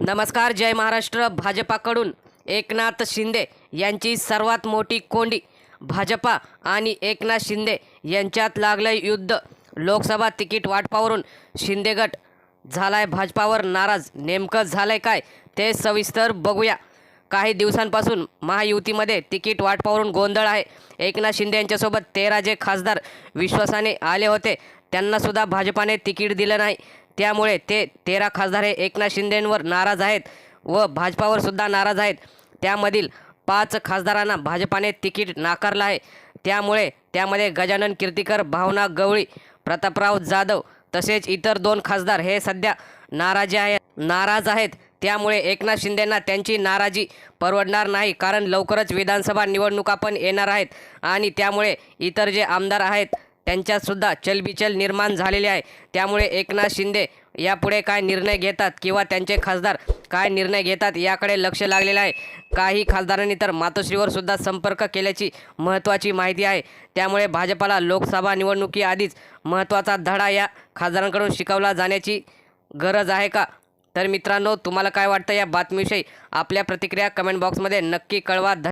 नमस्कार जय महाराष्ट्र. भाजपाकडून एकनाथ शिंदे यांची सर्वात मोठी कोंडी. भाजपा आणि एकनाथ शिंदे यांच्यात लागलंय युद्ध. लोकसभा तिकीट वाटपावरून शिंदे गट झालाय भाजपावर नाराज. नेमकं झालंय काय ते सविस्तर बघूया. काही दिवसांपासून महायुतीमध्ये तिकीट वाटपावरून गोंधळ आहे. एकनाथ शिंदे यांच्यासोबत तेरा जे खासदार विश्वासाने आले होते. त्यांनासुद्धा भाजपाने तिकीट दिलं नाही. त्यामुळे ते तेरा खासदार हे एकनाथ शिंदेंवर नाराज आहेत व भाजपावर सुद्धा नाराज आहेत. त्यामधील पाच खासदारांना भाजपाने तिकीट नाकारलं आहे. त्यामुळे त्यामध्ये गजानन कीर्तिकर भावना गवळी प्रतापराव जाधव तसेच इतर दोन खासदार हे सध्या नाराजी आहे नाराज आहेत. त्यामुळे एकनाथ शिंदेंना त्यांची नाराजी परवडणार नाही कारण लवकरच विधानसभा निवडणुका पण येणार आहेत. आणि त्यामुळे इतर जे आमदार आहेत त्यांच्यातसुद्धा चलबिचल निर्माण झालेली आहे. त्यामुळे एकनाथ शिंदे यापुढे काय निर्णय घेतात किंवा त्यांचे खासदार काय निर्णय घेतात याकडे लक्ष लागलेलं आहे. काही खासदारांनी तर मातोश्रीवर सुद्धा संपर्क केल्याची महत्त्वाची माहिती आहे. त्यामुळे भाजपाला लोकसभा निवडणुकीआधीच महत्त्वाचा धडा या खासदारांकडून शिकवला जाण्याची गरज आहे का? तर मित्रांनो तुम्हाला काय वाटतं या बातमीविषयी? आपल्या प्रतिक्रिया कमेंट बॉक्समध्ये नक्की कळवा. ध